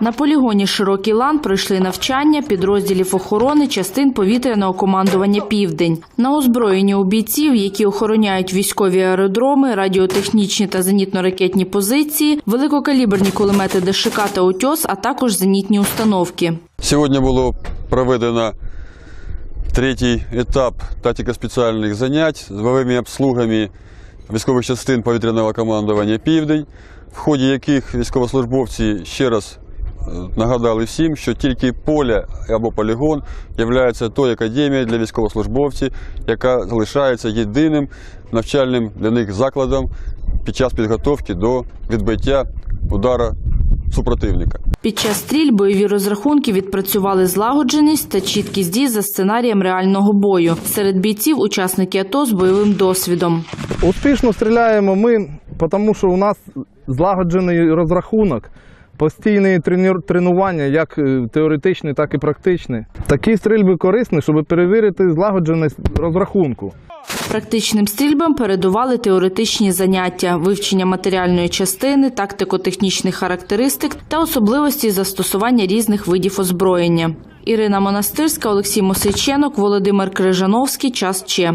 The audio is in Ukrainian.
На полігоні Широкий лан пройшли навчання підрозділів охорони частин повітряного командування Південь. На озброєнні у бійців, які охороняють військові аеродроми, радіотехнічні та зенітно-ракетні позиції, великокаліберні кулемети ДШК та УТьОС, а також зенітні установки. Сьогодні було проведено третій етап тактико-спеціальних занять з бойовими обслугами військових частин повітряного командування Південь, в ході яких військовослужбовці ще раз нагадали всім, що тільки поле або полігон є тою академією для військовослужбовців, яка залишається єдиним навчальним для них закладом під час підготовки до відбиття удара супротивника. Під час стріль бойові розрахунки відпрацювали злагодженість та чіткість дій за сценарієм реального бою. Серед бійців учасники АТО з бойовим досвідом. Успішно стріляємо ми, тому що у нас злагоджений розрахунок, постійні тренір- тренування, як е, теоретичні, так і практичні. Такі стрільби корисні, щоб перевірити злагодженість розрахунку. Практичним стрільбам передували теоретичні заняття, вивчення матеріальної частини, тактико-технічних характеристик та особливості застосування різних видів озброєння. Ірина Монастирська, Олексій Мосиченок, Володимир Крижановський. Час Че.